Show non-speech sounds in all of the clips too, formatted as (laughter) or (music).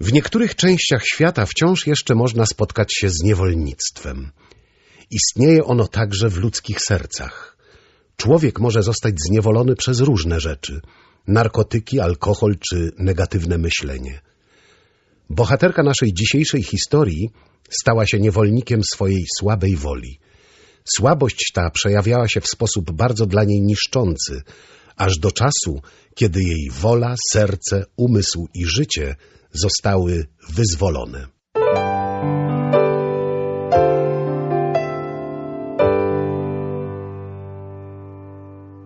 W niektórych częściach świata wciąż jeszcze można spotkać się z niewolnictwem. Istnieje ono także w ludzkich sercach. Człowiek może zostać zniewolony przez różne rzeczy narkotyki, alkohol czy negatywne myślenie. Bohaterka naszej dzisiejszej historii stała się niewolnikiem swojej słabej woli. Słabość ta przejawiała się w sposób bardzo dla niej niszczący, aż do czasu, kiedy jej wola, serce, umysł i życie zostały wyzwolone.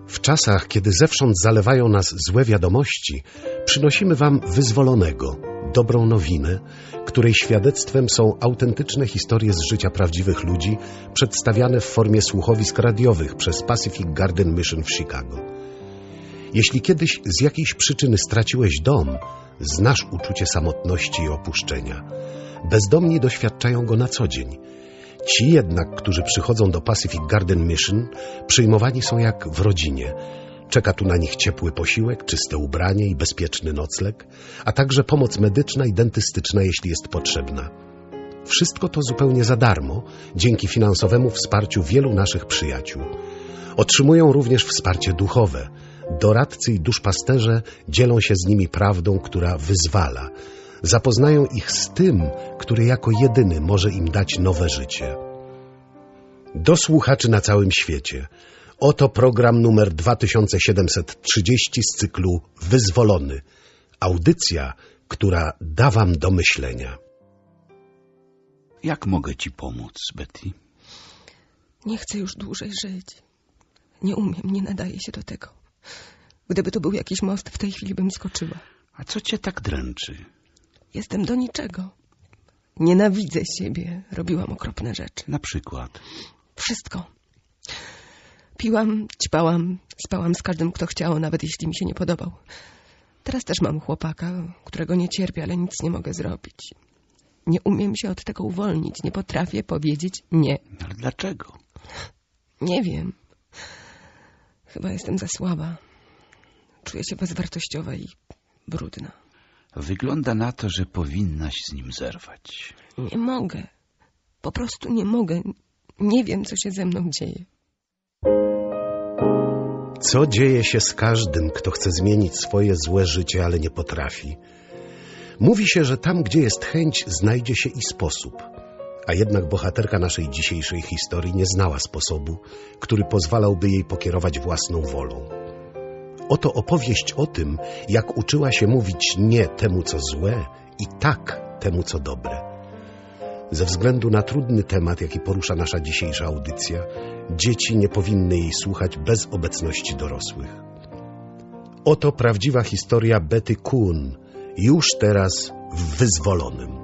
W czasach, kiedy zewsząd zalewają nas złe wiadomości, przynosimy Wam wyzwolonego, dobrą nowinę, której świadectwem są autentyczne historie z życia prawdziwych ludzi, przedstawiane w formie słuchowisk radiowych przez Pacific Garden Mission w Chicago. Jeśli kiedyś z jakiejś przyczyny straciłeś dom, znasz uczucie samotności i opuszczenia. Bezdomni doświadczają go na co dzień. Ci jednak, którzy przychodzą do Pacific Garden Mission, przyjmowani są jak w rodzinie. Czeka tu na nich ciepły posiłek, czyste ubranie i bezpieczny nocleg, a także pomoc medyczna i dentystyczna, jeśli jest potrzebna. Wszystko to zupełnie za darmo, dzięki finansowemu wsparciu wielu naszych przyjaciół. Otrzymują również wsparcie duchowe. Doradcy i duszpasterze dzielą się z nimi prawdą, która wyzwala. Zapoznają ich z tym, który jako jedyny może im dać nowe życie. Do słuchaczy na całym świecie. Oto program numer 2730 z cyklu Wyzwolony. Audycja, która da wam do myślenia. Jak mogę ci pomóc, Betty? Nie chcę już dłużej żyć. Nie umiem, nie nadaje się do tego. Gdyby to był jakiś most, w tej chwili bym skoczyła. A co cię tak dręczy? Jestem do niczego. Nienawidzę siebie. Robiłam okropne rzeczy. Na przykład. Wszystko. Piłam, ćpałam, spałam z każdym, kto chciał, nawet jeśli mi się nie podobał. Teraz też mam chłopaka, którego nie cierpię, ale nic nie mogę zrobić. Nie umiem się od tego uwolnić. Nie potrafię powiedzieć nie. Ale dlaczego? Nie wiem. Chyba jestem za słaba. Czuję się bezwartościowa i brudna. Wygląda na to, że powinnaś z nim zerwać. Nie mogę. Po prostu nie mogę. Nie wiem, co się ze mną dzieje. Co dzieje się z każdym, kto chce zmienić swoje złe życie, ale nie potrafi? Mówi się, że tam, gdzie jest chęć, znajdzie się i sposób. A jednak bohaterka naszej dzisiejszej historii nie znała sposobu, który pozwalałby jej pokierować własną wolą. Oto opowieść o tym, jak uczyła się mówić nie temu, co złe i tak temu, co dobre. Ze względu na trudny temat, jaki porusza nasza dzisiejsza audycja, dzieci nie powinny jej słuchać bez obecności dorosłych. Oto prawdziwa historia Betty Kuhn, już teraz w Wyzwolonym.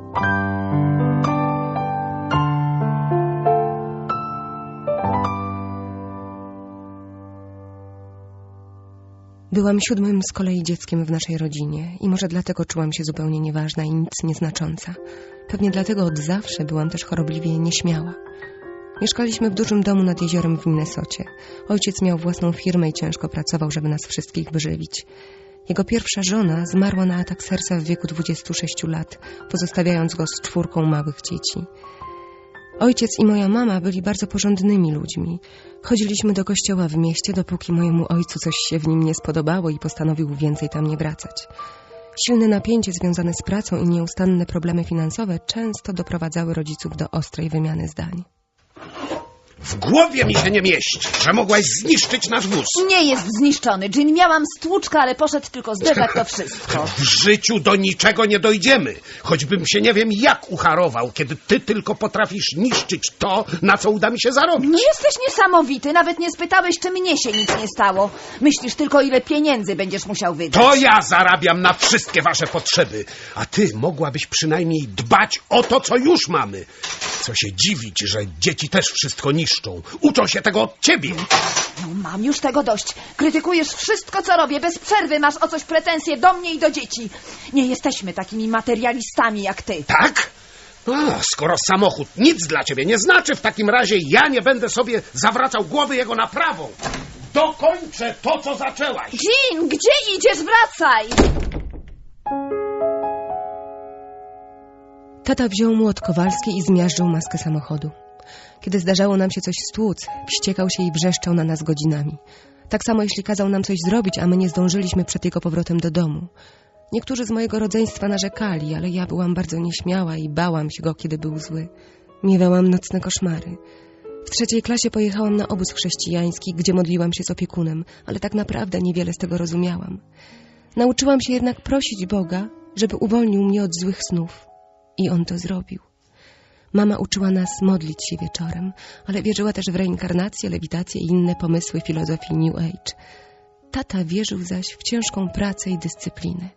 Byłam siódmym z kolei dzieckiem w naszej rodzinie i może dlatego czułam się zupełnie nieważna i nic nieznacząca. Pewnie dlatego od zawsze byłam też chorobliwie nieśmiała. Mieszkaliśmy w dużym domu nad jeziorem w Minnesocie. Ojciec miał własną firmę i ciężko pracował, żeby nas wszystkich wyżywić. Jego pierwsza żona zmarła na atak serca w wieku 26 lat, pozostawiając go z czwórką małych dzieci. Ojciec i moja mama byli bardzo porządnymi ludźmi. Chodziliśmy do kościoła w mieście, dopóki mojemu ojcu coś się w nim nie spodobało i postanowił więcej tam nie wracać. Silne napięcie związane z pracą i nieustanne problemy finansowe często doprowadzały rodziców do ostrej wymiany zdań. W głowie mi się nie mieści, że mogłaś zniszczyć nasz wóz. Nie jest zniszczony. Jim miałam stłuczkę, ale poszedł tylko zderzak, to wszystko. W życiu do niczego nie dojdziemy. Choćbym się nie wiem jak ucharował, kiedy ty tylko potrafisz niszczyć to, na co uda mi się zarobić. No jesteś niesamowity. Nawet nie spytałeś, czy mnie się nic nie stało. Myślisz tylko, ile pieniędzy będziesz musiał wydać. To ja zarabiam na wszystkie wasze potrzeby, a ty mogłabyś przynajmniej dbać o to, co już mamy. Co się dziwić, że dzieci też wszystko niszczą. Uczą się tego od ciebie. No, mam już tego dość. Krytykujesz wszystko, co robię. Bez przerwy masz o coś pretensje do mnie i do dzieci. Nie jesteśmy takimi materialistami jak ty. Tak? A, skoro samochód nic dla ciebie nie znaczy, w takim razie ja nie będę sobie zawracał głowy jego naprawą. Dokończę to, co zaczęłaś. Jean, gdzie idziesz? Wracaj! Tata wziął młot kowalski i zmiażdżył maskę samochodu. Kiedy zdarzało nam się coś stłuc, wściekał się i wrzeszczał na nas godzinami. Tak samo jeśli kazał nam coś zrobić, a my nie zdążyliśmy przed jego powrotem do domu. Niektórzy z mojego rodzeństwa narzekali, ale ja byłam bardzo nieśmiała i bałam się go, kiedy był zły. Miewałam nocne koszmary. W trzeciej klasie pojechałam na obóz chrześcijański, gdzie modliłam się z opiekunem, ale tak naprawdę niewiele z tego rozumiałam. Nauczyłam się jednak prosić Boga, żeby uwolnił mnie od złych snów. I on to zrobił. Mama uczyła nas modlić się wieczorem, ale wierzyła też w reinkarnację, lewitację i inne pomysły filozofii New Age. Tata wierzył zaś w ciężką pracę i dyscyplinę.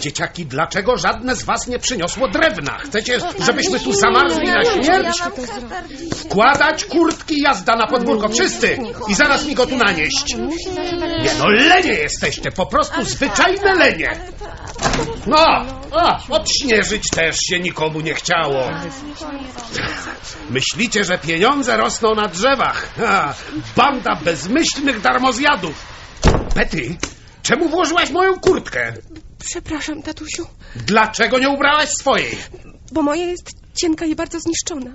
Dzieciaki, dlaczego żadne z was nie przyniosło drewna? Chcecie, żebyśmy tu zamarzli na śmierć? Wkładać kurtki, jazda na podwórko, wszyscy! I zaraz mi go tu nanieść. Nie no, lenie jesteście, po prostu zwyczajne lenie. No, a, odśnieżyć też się nikomu nie chciało. Myślicie, że pieniądze rosną na drzewach? Ha, banda bezmyślnych darmozjadów. Betty, czemu włożyłaś moją kurtkę? Przepraszam, tatusiu, Dlaczego nie ubrałaś swojej? bo moja jest cienka i bardzo zniszczona.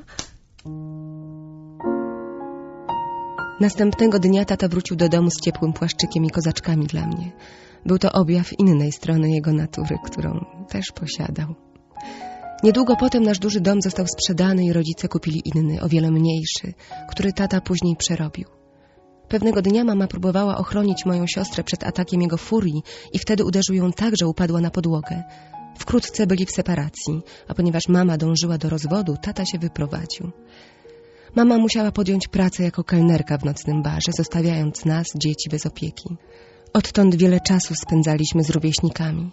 Następnego dnia tata wrócił do domu z ciepłym płaszczykiem i kozaczkami dla mnie. Był to objaw innej strony jego natury, którą też posiadał. Niedługo potem nasz duży dom został sprzedany i rodzice kupili inny, o wiele mniejszy, który tata później przerobił. Pewnego dnia mama próbowała ochronić moją siostrę przed atakiem jego furii i wtedy uderzył ją tak, że upadła na podłogę. Wkrótce byli w separacji, a ponieważ mama dążyła do rozwodu, tata się wyprowadził. Mama musiała podjąć pracę jako kelnerka w nocnym barze, zostawiając nas, dzieci, bez opieki. Odtąd wiele czasu spędzaliśmy z rówieśnikami.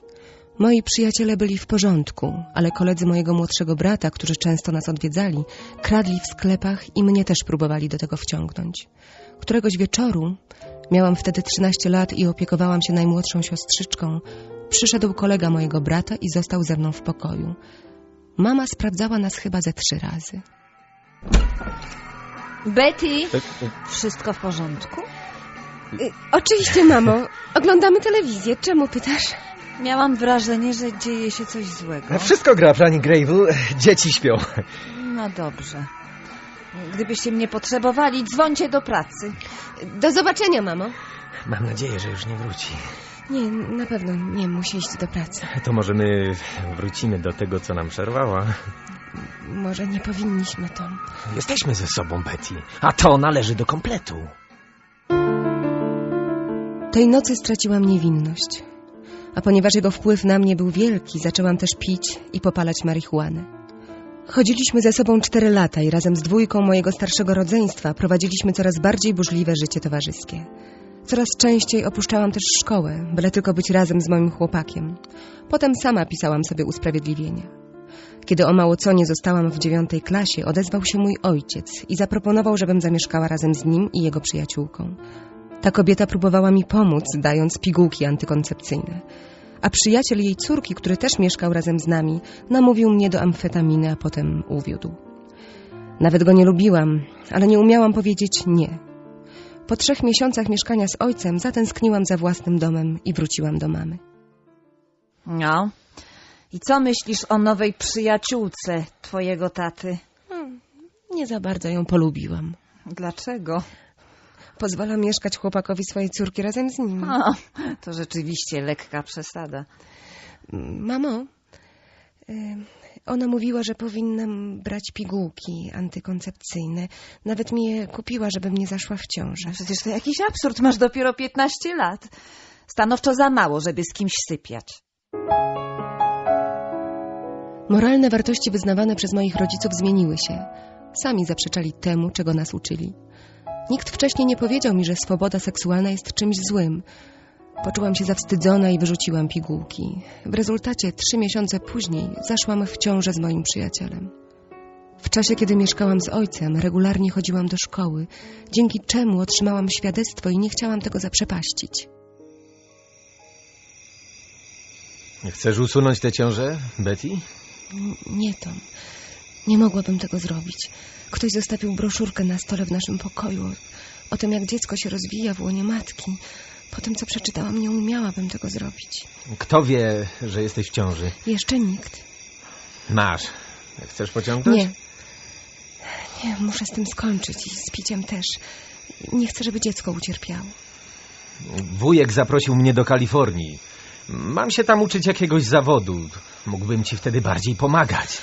Moi przyjaciele byli w porządku, ale koledzy mojego młodszego brata, którzy często nas odwiedzali, kradli w sklepach i mnie też próbowali do tego wciągnąć. Któregoś wieczoru, miałam wtedy 13 lat i opiekowałam się najmłodszą siostrzyczką, przyszedł kolega mojego brata i został ze mną w pokoju. Mama sprawdzała nas chyba ze trzy razy. Betty, wszystko w porządku? Y, oczywiście, mamo. Oglądamy telewizję. Czemu pytasz? Miałam wrażenie, że dzieje się coś złego. Wszystko gra, pani Gravel. Dzieci śpią. No dobrze. Gdybyście mnie potrzebowali, dzwońcie do pracy. Do zobaczenia, mamo. Mam nadzieję, że już nie wróci. Nie, na pewno nie musi iść do pracy. To może my wrócimy do tego, co nam przerwała. Może nie powinniśmy, Tom. Jesteśmy ze sobą, Betty. A to należy do kompletu. Tej nocy straciłam niewinność. A ponieważ jego wpływ na mnie był wielki, zaczęłam też pić i popalać marihuanę. Chodziliśmy ze sobą cztery lata i razem z dwójką mojego starszego rodzeństwa prowadziliśmy coraz bardziej burzliwe życie towarzyskie. Coraz częściej opuszczałam też szkołę, byle tylko być razem z moim chłopakiem. Potem sama pisałam sobie usprawiedliwienia. Kiedy o mało co nie zostałam w dziewiątej klasie, odezwał się mój ojciec i zaproponował, żebym zamieszkała razem z nim i jego przyjaciółką. Ta kobieta próbowała mi pomóc, dając pigułki antykoncepcyjne. A przyjaciel jej córki, który też mieszkał razem z nami, namówił mnie do amfetaminy, a potem uwiódł. Nawet go nie lubiłam, ale nie umiałam powiedzieć nie. Po trzech miesiącach mieszkania z ojcem zatęskniłam za własnym domem i wróciłam do mamy. No. I co myślisz o nowej przyjaciółce twojego taty? Nie za bardzo ją polubiłam. Dlaczego? Pozwala mieszkać chłopakowi swojej córki razem z nim. O, to rzeczywiście lekka przesada. Mamo, ona mówiła, że powinnam brać pigułki antykoncepcyjne. Nawet mi je kupiła, żebym nie zaszła w ciążę. Przecież to jakiś absurd, masz dopiero 15 lat. Stanowczo za mało, żeby z kimś sypiać. Moralne wartości wyznawane przez moich rodziców zmieniły się. Sami zaprzeczali temu, czego nas uczyli. Nikt wcześniej nie powiedział mi, że swoboda seksualna jest czymś złym. Poczułam się zawstydzona i wyrzuciłam pigułki. W rezultacie trzy miesiące później zaszłam w ciążę z moim przyjacielem. W czasie, kiedy mieszkałam z ojcem, regularnie chodziłam do szkoły, dzięki czemu otrzymałam świadectwo i nie chciałam tego zaprzepaścić. Chcesz usunąć tę ciążę, Betty? Nie, Tom. Nie mogłabym tego zrobić. Ktoś zostawił broszurkę na stole w naszym pokoju o, tym, jak dziecko się rozwija w łonie matki. Po tym, co przeczytałam, nie umiałabym tego zrobić. Kto wie, że jesteś w ciąży? Jeszcze nikt. Masz. Chcesz pociągnąć? Nie. Nie, muszę z tym skończyć i z piciem też. Nie chcę, żeby dziecko ucierpiało. Wujek zaprosił mnie do Kalifornii. Mam się tam uczyć jakiegoś zawodu. Mógłbym ci wtedy bardziej pomagać.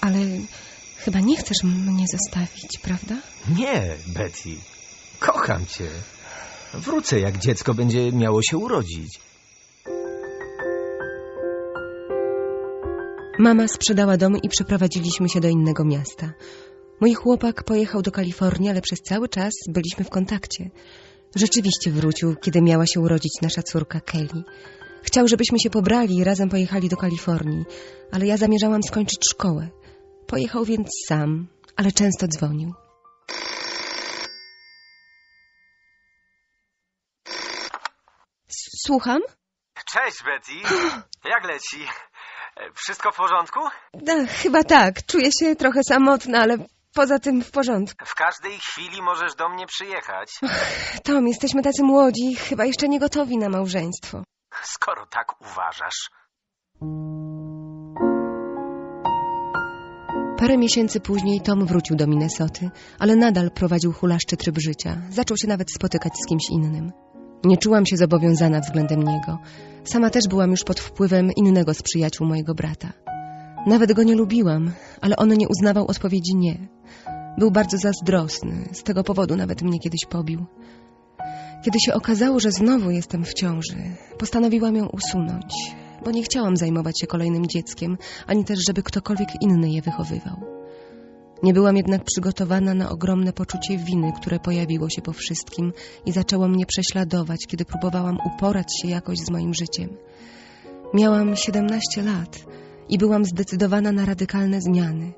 Ale chyba nie chcesz mnie zostawić, prawda? Nie, Betty. Kocham cię. Wrócę, jak dziecko będzie miało się urodzić. Mama sprzedała dom i przeprowadziliśmy się do innego miasta. Mój chłopak pojechał do Kalifornii, ale przez cały czas byliśmy w kontakcie. Rzeczywiście wrócił, kiedy miała się urodzić nasza córka Kelly. Chciał, żebyśmy się pobrali i razem pojechali do Kalifornii, ale ja zamierzałam skończyć szkołę. Pojechał więc sam, ale często dzwonił. Słucham? Cześć, Betty. (gasps) Jak leci? Wszystko w porządku? Da, chyba tak. Czuję się trochę samotna, ale poza tym w porządku. W każdej chwili możesz do mnie przyjechać. Tom, jesteśmy tacy młodzi, chyba jeszcze nie gotowi na małżeństwo. Skoro tak uważasz. Parę miesięcy później Tom wrócił do Minnesoty, ale nadal prowadził hulaszczy tryb życia. Zaczął się nawet spotykać z kimś innym. Nie czułam się zobowiązana względem niego. Sama też byłam już pod wpływem innego z przyjaciół mojego brata. Nawet go nie lubiłam, ale on nie uznawał odpowiedzi nie. Był bardzo zazdrosny, z tego powodu nawet mnie kiedyś pobił. Kiedy się okazało, że znowu jestem w ciąży, postanowiłam ją usunąć, bo nie chciałam zajmować się kolejnym dzieckiem, ani też, żeby ktokolwiek inny je wychowywał. Nie byłam jednak przygotowana na ogromne poczucie winy, które pojawiło się po wszystkim i zaczęło mnie prześladować, kiedy próbowałam uporać się jakoś z moim życiem. Miałam 17 lat i byłam zdecydowana na radykalne zmiany,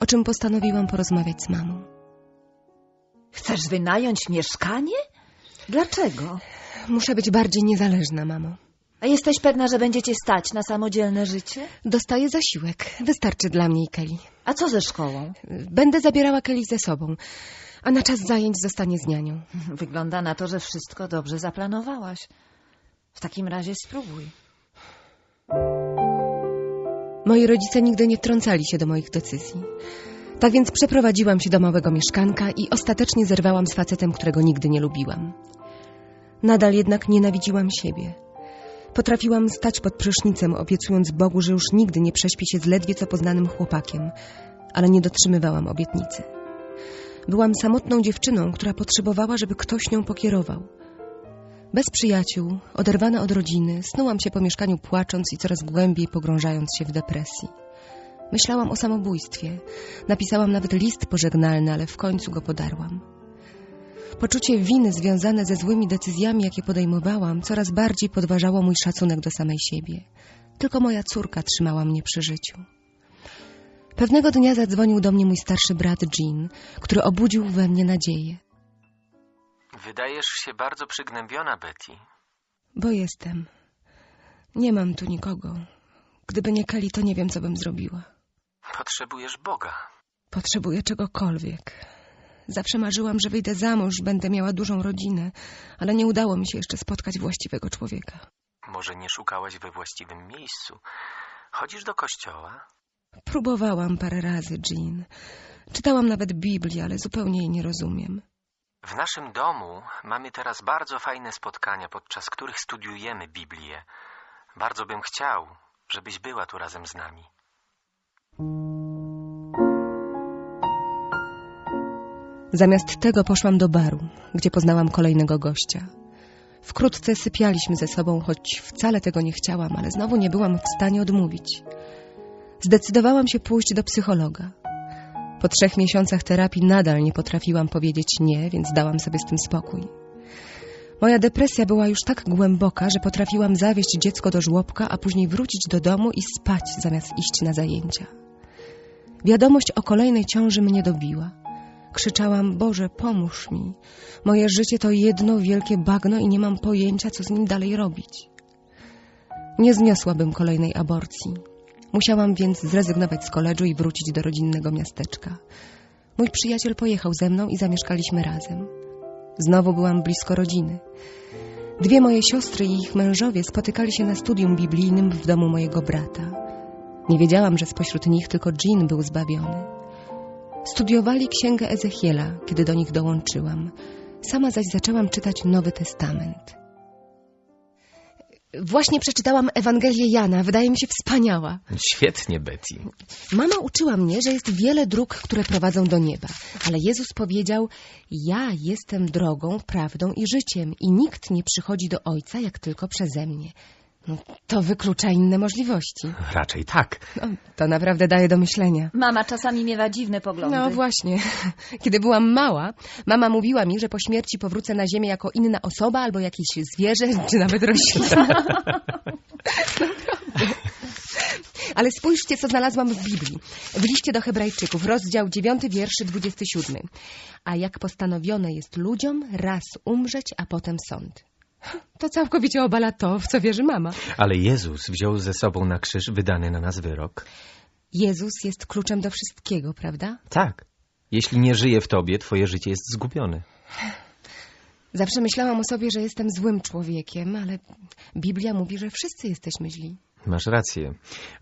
o czym postanowiłam porozmawiać z mamą. Chcesz wynająć mieszkanie? Dlaczego? Muszę być bardziej niezależna, mamo. A jesteś pewna, że będziecie stać na samodzielne życie? Dostaję zasiłek. Wystarczy dla mnie i Kelly. A co ze szkołą? Będę zabierała Kelly ze sobą, a na czas zajęć zostanie z nianią. (laughs) Wygląda na to, że wszystko dobrze zaplanowałaś. W takim razie spróbuj. Moi rodzice nigdy nie wtrącali się do moich decyzji. Tak więc przeprowadziłam się do małego mieszkanka i ostatecznie zerwałam z facetem, którego nigdy nie lubiłam. Nadal jednak nienawidziłam siebie. Potrafiłam stać pod prysznicem, obiecując Bogu, że już nigdy nie prześpię się z ledwie co poznanym chłopakiem, ale nie dotrzymywałam obietnicy. Byłam samotną dziewczyną, która potrzebowała, żeby ktoś nią pokierował. Bez przyjaciół, oderwana od rodziny, snułam się po mieszkaniu płacząc i coraz głębiej pogrążając się w depresji. Myślałam o samobójstwie. Napisałam nawet list pożegnalny, ale w końcu go podarłam. Poczucie winy związane ze złymi decyzjami, jakie podejmowałam, coraz bardziej podważało mój szacunek do samej siebie. Tylko moja córka trzymała mnie przy życiu. Pewnego dnia zadzwonił do mnie mój starszy brat Jean, który obudził we mnie nadzieję. Wydajesz się bardzo przygnębiona, Betty. Bo jestem. Nie mam tu nikogo. Gdyby nie Kelly, to nie wiem, co bym zrobiła. Potrzebujesz Boga. Potrzebuję czegokolwiek. Zawsze marzyłam, że wyjdę za mąż, będę miała dużą rodzinę, ale nie udało mi się jeszcze spotkać właściwego człowieka. Może nie szukałaś we właściwym miejscu. Chodzisz do kościoła? Próbowałam parę razy, Jean. Czytałam nawet Biblię, ale zupełnie jej nie rozumiem. W naszym domu mamy teraz bardzo fajne spotkania, podczas których studiujemy Biblię. Bardzo bym chciał, żebyś była tu razem z nami. Zamiast tego poszłam do baru, gdzie poznałam kolejnego gościa. Wkrótce sypialiśmy ze sobą, choć wcale tego nie chciałam, ale znowu nie byłam w stanie odmówić. Zdecydowałam się pójść do psychologa. Po trzech miesiącach terapii nadal nie potrafiłam powiedzieć nie, więc dałam sobie z tym spokój. Moja depresja była już tak głęboka, że potrafiłam zawieźć dziecko do żłobka, a później wrócić do domu i spać zamiast iść na zajęcia. Wiadomość o kolejnej ciąży mnie dobiła. Krzyczałam, Boże, pomóż mi. Moje życie to jedno wielkie bagno i nie mam pojęcia, co z nim dalej robić. Nie zniosłabym kolejnej aborcji. Musiałam więc zrezygnować z koledżu i wrócić do rodzinnego miasteczka. Mój przyjaciel pojechał ze mną i zamieszkaliśmy razem. Znowu byłam blisko rodziny. Dwie moje siostry i ich mężowie spotykali się na studium biblijnym w domu mojego brata. Nie wiedziałam, że spośród nich tylko Jean był zbawiony. Studiowali księgę Ezechiela, kiedy do nich dołączyłam. Sama zaś zaczęłam czytać Nowy Testament. Właśnie przeczytałam Ewangelię Jana. Wydaje mi się wspaniała. Świetnie, Betty. Mama uczyła mnie, że jest wiele dróg, które prowadzą do nieba. Ale Jezus powiedział, ja jestem drogą, prawdą i życiem i nikt nie przychodzi do Ojca, jak tylko przeze mnie. To wyklucza inne możliwości. Raczej tak. No, to naprawdę daje do myślenia. Mama czasami miewa dziwne poglądy. No właśnie. (laughs) Kiedy byłam mała, mama mówiła mi, że po śmierci powrócę na ziemię jako inna osoba albo jakieś zwierzę, (laughs) czy nawet roślina. (laughs) Naprawdę. Ale spójrzcie, co znalazłam w Biblii. W liście do Hebrajczyków, rozdział 9, wierszy 27. A jak postanowiono jest ludziom raz umrzeć, a potem sąd. To całkowicie obala to, w co wierzy mama. Ale Jezus wziął ze sobą na krzyż wydany na nas wyrok. Jezus jest kluczem do wszystkiego, prawda? Tak. Jeśli nie żyje w tobie, twoje życie jest zgubione. Zawsze myślałam o sobie, że jestem złym człowiekiem, ale Biblia mówi, że wszyscy jesteśmy źli. Masz rację.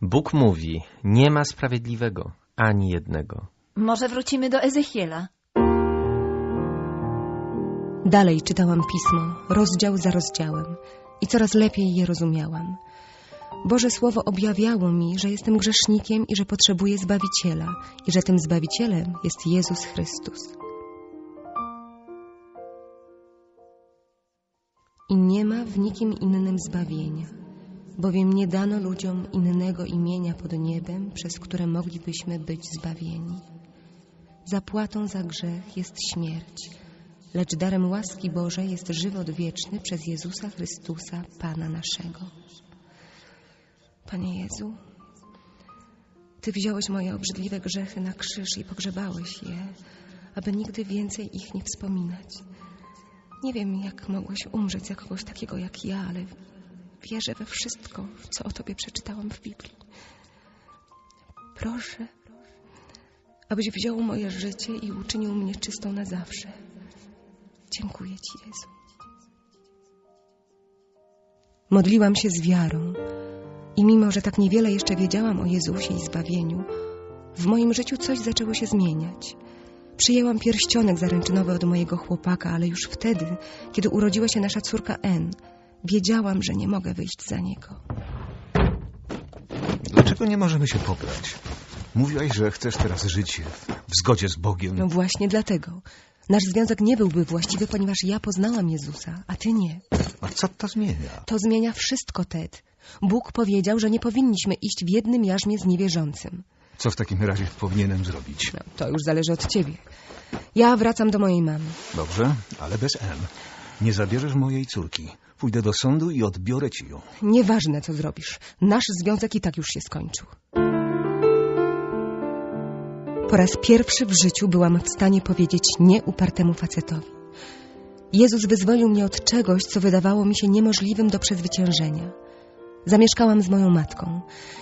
Bóg mówi, nie ma sprawiedliwego, ani jednego. Może wrócimy do Ezechiela. Dalej czytałam pismo, rozdział za rozdziałem i coraz lepiej je rozumiałam. Boże Słowo objawiało mi, że jestem grzesznikiem i że potrzebuję Zbawiciela i że tym Zbawicielem jest Jezus Chrystus. I nie ma w nikim innym zbawienia, bowiem nie dano ludziom innego imienia pod niebem, przez które moglibyśmy być zbawieni. Zapłatą za grzech jest śmierć, lecz darem łaski Bożej jest żywot wieczny przez Jezusa Chrystusa, Pana naszego. Panie Jezu, Ty wziąłeś moje obrzydliwe grzechy na krzyż i pogrzebałeś je, aby nigdy więcej ich nie wspominać. Nie wiem, jak mogłeś umrzeć za kogoś takiego jak ja, ale wierzę we wszystko, co o Tobie przeczytałam w Biblii. Proszę, abyś wziął moje życie i uczynił mnie czystą na zawsze. Dziękuję Ci, Jezu. Modliłam się z wiarą i mimo, że tak niewiele jeszcze wiedziałam o Jezusie i zbawieniu, w moim życiu coś zaczęło się zmieniać. Przyjęłam pierścionek zaręczynowy od mojego chłopaka, ale już wtedy, kiedy urodziła się nasza córka N, wiedziałam, że nie mogę wyjść za niego. Dlaczego nie możemy się pobrać? Mówiłaś, że chcesz teraz żyć w zgodzie z Bogiem. No właśnie dlatego. Nasz związek nie byłby właściwy, ponieważ ja poznałam Jezusa, a ty nie. A co to zmienia? To zmienia wszystko, Ted. Bóg powiedział, że nie powinniśmy iść w jednym jarzmie z niewierzącym. Co w takim razie powinienem zrobić? No, to już zależy od ciebie. Ja wracam do mojej mamy. Dobrze, ale bez M. Nie zabierzesz mojej córki. Pójdę do sądu i odbiorę ci ją. Nieważne, co zrobisz. Nasz związek i tak już się skończył. Po raz pierwszy w życiu byłam w stanie powiedzieć nie upartemu facetowi. Jezus wyzwolił mnie od czegoś, co wydawało mi się niemożliwym do przezwyciężenia. Zamieszkałam z moją matką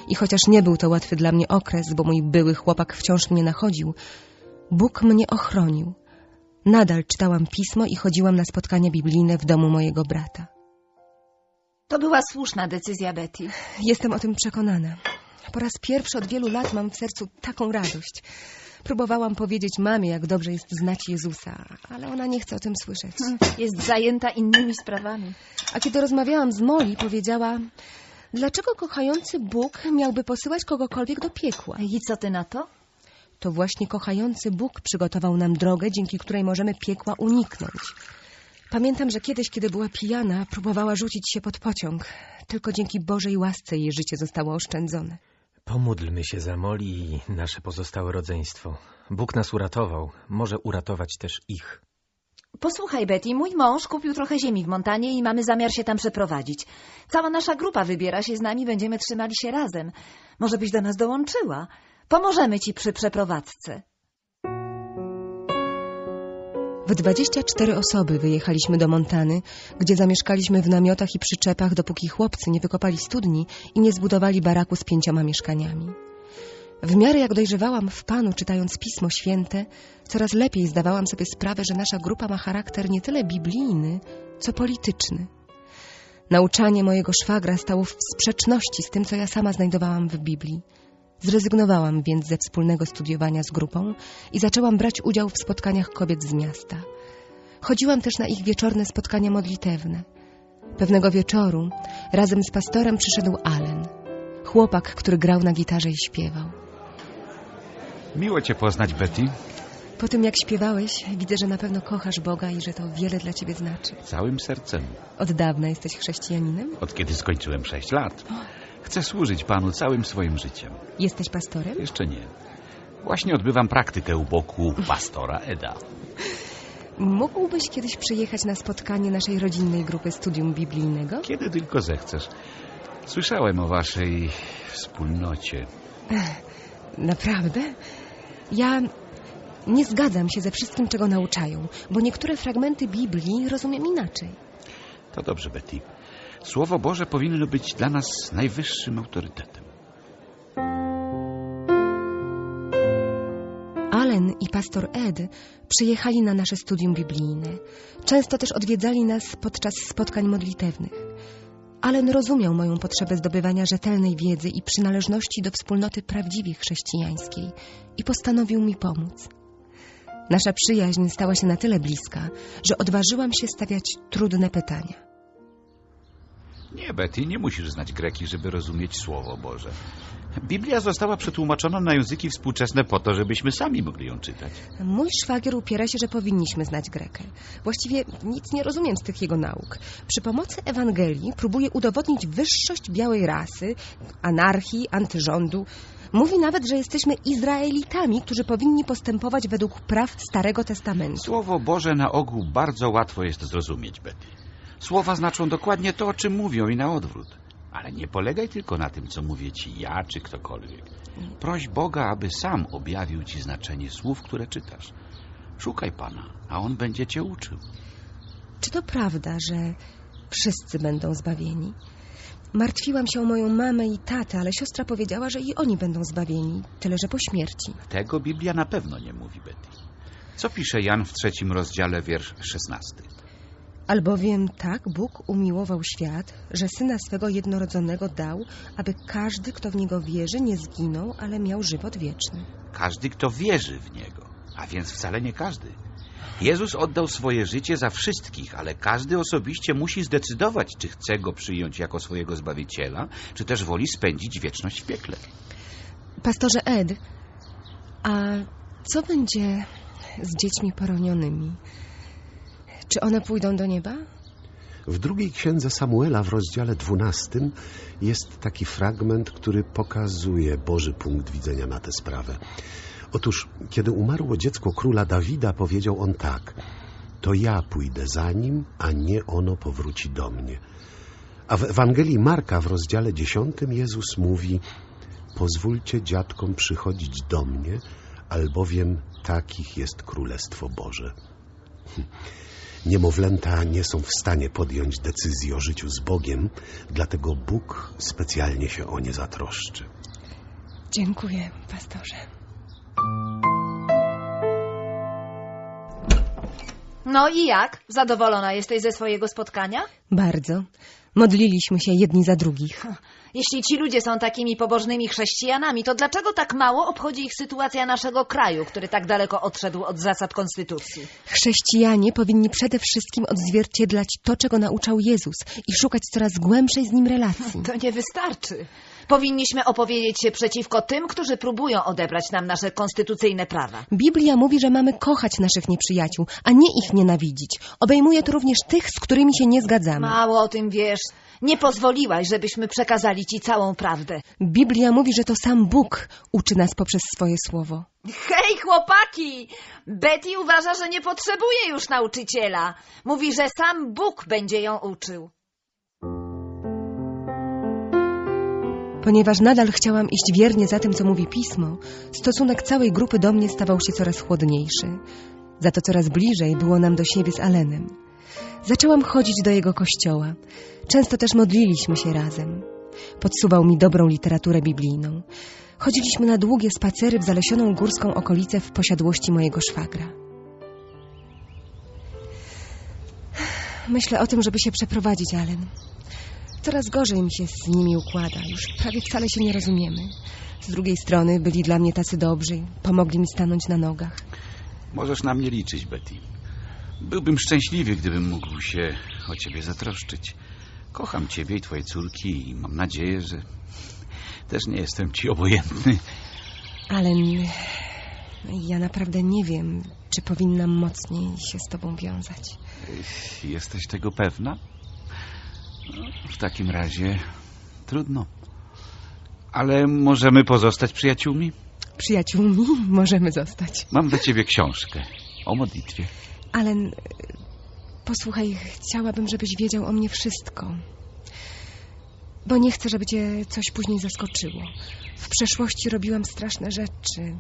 i chociaż nie był to łatwy dla mnie okres, bo mój były chłopak wciąż mnie nachodził, Bóg mnie ochronił. Nadal czytałam pismo i chodziłam na spotkania biblijne w domu mojego brata. To była słuszna decyzja, Betty. Jestem o tym przekonana. Po raz pierwszy od wielu lat mam w sercu taką radość. Próbowałam powiedzieć mamie, jak dobrze jest znać Jezusa, ale ona nie chce o tym słyszeć. Jest zajęta innymi sprawami. A kiedy rozmawiałam z Moli, powiedziała, dlaczego kochający Bóg miałby posyłać kogokolwiek do piekła? I co ty na to? To właśnie kochający Bóg przygotował nam drogę, dzięki której możemy piekła uniknąć. Pamiętam, że kiedyś, kiedy była pijana, próbowała rzucić się pod pociąg. Tylko dzięki Bożej łasce jej życie zostało oszczędzone. Pomódlmy się za Moli i nasze pozostałe rodzeństwo. Bóg nas uratował, może uratować też ich. Posłuchaj, Betty, mój mąż kupił trochę ziemi w Montanie i mamy zamiar się tam przeprowadzić. Cała nasza grupa wybiera się z nami, będziemy trzymali się razem. Może byś do nas dołączyła? Pomożemy ci przy przeprowadzce. W 24 osoby wyjechaliśmy do Montany, gdzie zamieszkaliśmy w namiotach i przyczepach, dopóki chłopcy nie wykopali studni i nie zbudowali baraku z pięcioma mieszkaniami. W miarę jak dojrzewałam w Panu, czytając Pismo Święte, coraz lepiej zdawałam sobie sprawę, że nasza grupa ma charakter nie tyle biblijny, co polityczny. Nauczanie mojego szwagra stało w sprzeczności z tym, co ja sama znajdowałam w Biblii. Zrezygnowałam więc ze wspólnego studiowania z grupą i zaczęłam brać udział w spotkaniach kobiet z miasta. Chodziłam też na ich wieczorne spotkania modlitewne. Pewnego wieczoru razem z pastorem przyszedł Allen, chłopak, który grał na gitarze i śpiewał. Miło cię poznać, Betty. Po tym jak śpiewałeś, widzę, że na pewno kochasz Boga i że to wiele dla ciebie znaczy. Całym sercem. Od dawna jesteś chrześcijaninem? Od kiedy skończyłem sześć lat. Chcę służyć Panu całym swoim życiem. Jesteś pastorem? Jeszcze nie. Właśnie odbywam praktykę u boku pastora Eda. Mógłbyś kiedyś przyjechać na spotkanie naszej rodzinnej grupy studium biblijnego? Kiedy tylko zechcesz. Słyszałem o waszej wspólnocie. (laughs) Naprawdę? Ja nie zgadzam się ze wszystkim, czego nauczają, bo niektóre fragmenty Biblii rozumiem inaczej. To dobrze, Betty. Słowo Boże powinno być dla nas najwyższym autorytetem. Allen i pastor Ed przyjechali na nasze studium biblijne. Często też odwiedzali nas podczas spotkań modlitewnych. Allen rozumiał moją potrzebę zdobywania rzetelnej wiedzy i przynależności do wspólnoty prawdziwie chrześcijańskiej i postanowił mi pomóc. Nasza przyjaźń stała się na tyle bliska, że odważyłam się stawiać trudne pytania. Nie, Betty, nie musisz znać greki, żeby rozumieć Słowo Boże. Biblia została przetłumaczona na języki współczesne po to, żebyśmy sami mogli ją czytać. Mój szwagier upiera się, że powinniśmy znać Grekę. Właściwie nic nie rozumiem z tych jego nauk. Przy pomocy Ewangelii próbuje udowodnić wyższość białej rasy, anarchii, antyrządu. Mówi nawet, że jesteśmy Izraelitami, którzy powinni postępować według praw Starego Testamentu. Słowo Boże na ogół bardzo łatwo jest zrozumieć, Betty. Słowa znaczą dokładnie to, o czym mówią i na odwrót. Ale nie polegaj tylko na tym, co mówię ci ja czy ktokolwiek. Proś Boga, aby sam objawił ci znaczenie słów, które czytasz. Szukaj Pana, a On będzie cię uczył. Czy to prawda, że wszyscy będą zbawieni? Martwiłam się o moją mamę i tatę, ale siostra powiedziała, że i oni będą zbawieni, tyle że po śmierci. Tego Biblia na pewno nie mówi, Betty. Co pisze Jan w trzecim rozdziale, wiersz szesnasty? Albowiem tak Bóg umiłował świat, że Syna swego jednorodzonego dał, aby każdy, kto w Niego wierzy, nie zginął, ale miał żywot wieczny. Każdy, kto wierzy w Niego, a więc wcale nie każdy. Jezus oddał swoje życie za wszystkich, ale każdy osobiście musi zdecydować, czy chce Go przyjąć jako swojego Zbawiciela, czy też woli spędzić wieczność w piekle. Pastorze Ed, a co będzie z dziećmi poronionymi? Czy one pójdą do nieba? W drugiej księdze Samuela w rozdziale 12 jest taki fragment, który pokazuje Boży punkt widzenia na tę sprawę. Otóż, kiedy umarło dziecko króla Dawida, powiedział on tak: To ja pójdę za nim, a nie ono powróci do mnie. A w Ewangelii Marka w rozdziale 10 Jezus mówi: Pozwólcie dziadkom przychodzić do mnie, albowiem takich jest królestwo Boże. Niemowlęta nie są w stanie podjąć decyzji o życiu z Bogiem, dlatego Bóg specjalnie się o nie zatroszczy. Dziękuję, pastorze. No i jak? Zadowolona jesteś ze swojego spotkania? Bardzo. Modliliśmy się jedni za drugich. Jeśli ci ludzie są takimi pobożnymi chrześcijanami, to dlaczego tak mało obchodzi ich sytuacja naszego kraju, który tak daleko odszedł od zasad konstytucji? Chrześcijanie powinni przede wszystkim odzwierciedlać to, czego nauczał Jezus i szukać coraz głębszej z nim relacji. To nie wystarczy. Powinniśmy opowiedzieć się przeciwko tym, którzy próbują odebrać nam nasze konstytucyjne prawa. Biblia mówi, że mamy kochać naszych nieprzyjaciół, a nie ich nienawidzić. Obejmuje to również tych, z którymi się nie zgadzamy. Mało o tym wiesz. Nie pozwoliłaś, żebyśmy przekazali ci całą prawdę. Biblia mówi, że to sam Bóg uczy nas poprzez swoje słowo. Hej, chłopaki! Betty uważa, że nie potrzebuje już nauczyciela. Mówi, że sam Bóg będzie ją uczył. Ponieważ nadal chciałam iść wiernie za tym, co mówi pismo, stosunek całej grupy do mnie stawał się coraz chłodniejszy. Za to coraz bliżej było nam do siebie z Alenem. Zaczęłam chodzić do jego kościoła. Często też modliliśmy się razem. Podsuwał mi dobrą literaturę biblijną. Chodziliśmy na długie spacery w zalesioną górską okolicę w posiadłości mojego szwagra. Myślę o tym, żeby się przeprowadzić, Allen. Coraz gorzej mi się z nimi układa. Już prawie wcale się nie rozumiemy. Z drugiej strony byli dla mnie tacy dobrzy. Pomogli mi stanąć na nogach. Możesz na mnie liczyć, Betty. Byłbym szczęśliwy, gdybym mógł się o ciebie zatroszczyć. Kocham ciebie i twoje córki i mam nadzieję, że też nie jestem ci obojętny. Ale ja naprawdę nie wiem, czy powinnam mocniej się z tobą wiązać. Jesteś tego pewna? W takim razie trudno. Ale możemy pozostać przyjaciółmi? Przyjaciółmi możemy zostać. Mam dla ciebie książkę o modlitwie. Ale posłuchaj, chciałabym, żebyś wiedział o mnie wszystko. Bo nie chcę, żeby cię coś później zaskoczyło. W przeszłości robiłam straszne rzeczy.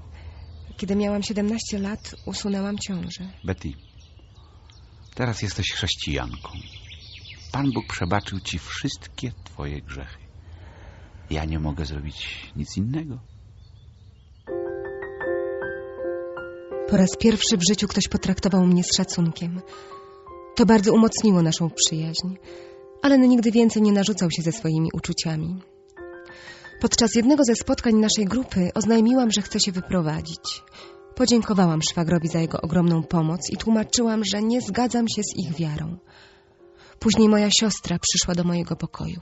Kiedy miałam 17 lat, usunęłam ciążę. Betty, teraz jesteś chrześcijanką. Pan Bóg przebaczył ci wszystkie twoje grzechy. Ja nie mogę zrobić nic innego. Po raz pierwszy w życiu ktoś potraktował mnie z szacunkiem. To bardzo umocniło naszą przyjaźń. Ale nigdy więcej nie narzucał się ze swoimi uczuciami. Podczas jednego ze spotkań naszej grupy oznajmiłam, że chcę się wyprowadzić. Podziękowałam szwagrowi za jego ogromną pomoc i tłumaczyłam, że nie zgadzam się z ich wiarą. Później moja siostra przyszła do mojego pokoju.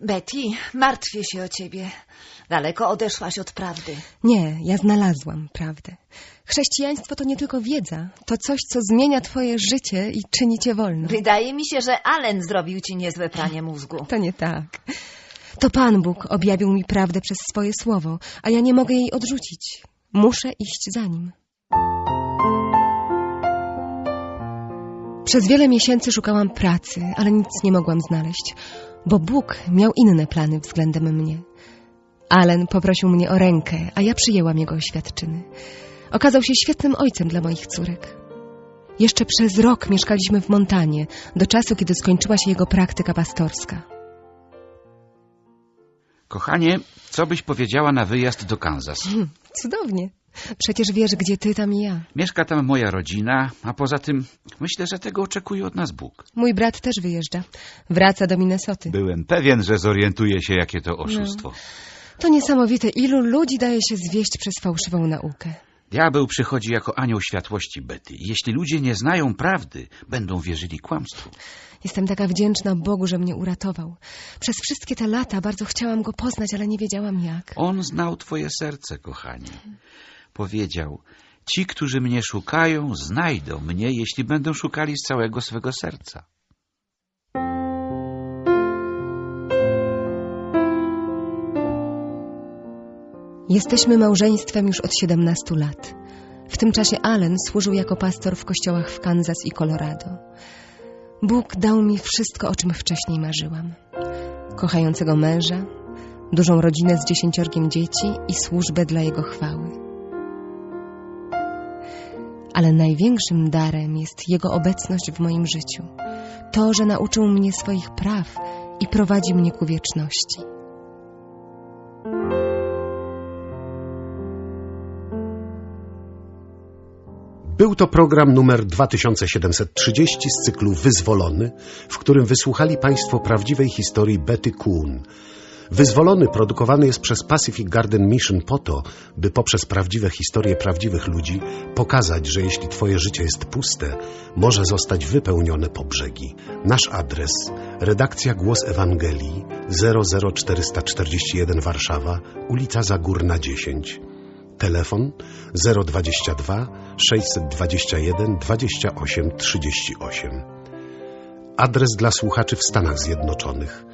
Betty, martwię się o ciebie. Daleko odeszłaś od prawdy. Nie, ja znalazłam prawdę. Chrześcijaństwo to nie tylko wiedza, to coś, co zmienia twoje życie i czyni cię wolną. Wydaje mi się, że Allen zrobił ci niezłe pranie mózgu. To nie tak. To Pan Bóg objawił mi prawdę przez swoje słowo, a ja nie mogę jej odrzucić. Muszę iść za nim. Przez wiele miesięcy szukałam pracy, ale nic nie mogłam znaleźć, bo Bóg miał inne plany względem mnie. Allen poprosił mnie o rękę, a ja przyjęłam jego oświadczyny. Okazał się świetnym ojcem dla moich córek. Jeszcze przez rok mieszkaliśmy w Montanie, do czasu, kiedy skończyła się jego praktyka pastorska. Kochanie, co byś powiedziała na wyjazd do Kansas? Hmm, cudownie. Przecież wiesz, gdzie ty, tam i ja. Mieszka tam moja rodzina, a poza tym myślę, że tego oczekuje od nas Bóg. Mój brat też wyjeżdża. Wraca do Minnesoty. Byłem pewien, że zorientuje się, jakie to oszustwo. To niesamowite, ilu ludzi daje się zwieść przez fałszywą naukę. Diabeł przychodzi jako anioł światłości Betty. Jeśli ludzie nie znają prawdy, będą wierzyli kłamstwu. Jestem taka wdzięczna Bogu, że mnie uratował. Przez wszystkie te lata bardzo chciałam go poznać, ale nie wiedziałam jak. On znał twoje serce, kochanie. Powiedział, ci, którzy mnie szukają, znajdą mnie, jeśli będą szukali z całego swego serca. Jesteśmy małżeństwem już od 17 lat. W tym czasie Allen służył jako pastor w kościołach w Kansas i Colorado. Bóg dał mi wszystko, o czym wcześniej marzyłam. Kochającego męża, dużą rodzinę z dziesięciorgiem dzieci i służbę dla Jego chwały. Ale największym darem jest Jego obecność w moim życiu. To, że nauczył mnie swoich praw i prowadzi mnie ku wieczności. Był to program numer 2730 z cyklu Wyzwolony, w którym wysłuchali Państwo prawdziwej historii Betty Kuhn. Wyzwolony produkowany jest przez Pacific Garden Mission po to, by poprzez prawdziwe historie prawdziwych ludzi pokazać, że jeśli Twoje życie jest puste, może zostać wypełnione po brzegi. Nasz adres redakcja Głos Ewangelii 00441 Warszawa, ulica Zagórna 10. Telefon 022 621 28 38. Adres dla słuchaczy w Stanach Zjednoczonych.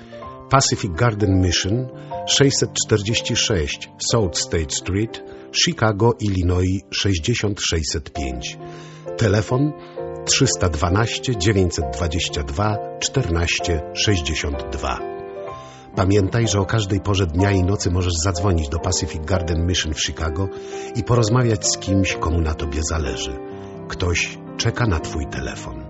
Pacific Garden Mission 646 South State Street, Chicago, Illinois 60605. Telefon 312 922 14 62. Pamiętaj, że o każdej porze dnia i nocy możesz zadzwonić do Pacific Garden Mission w Chicago i porozmawiać z kimś, komu na tobie zależy. Ktoś czeka na twój telefon.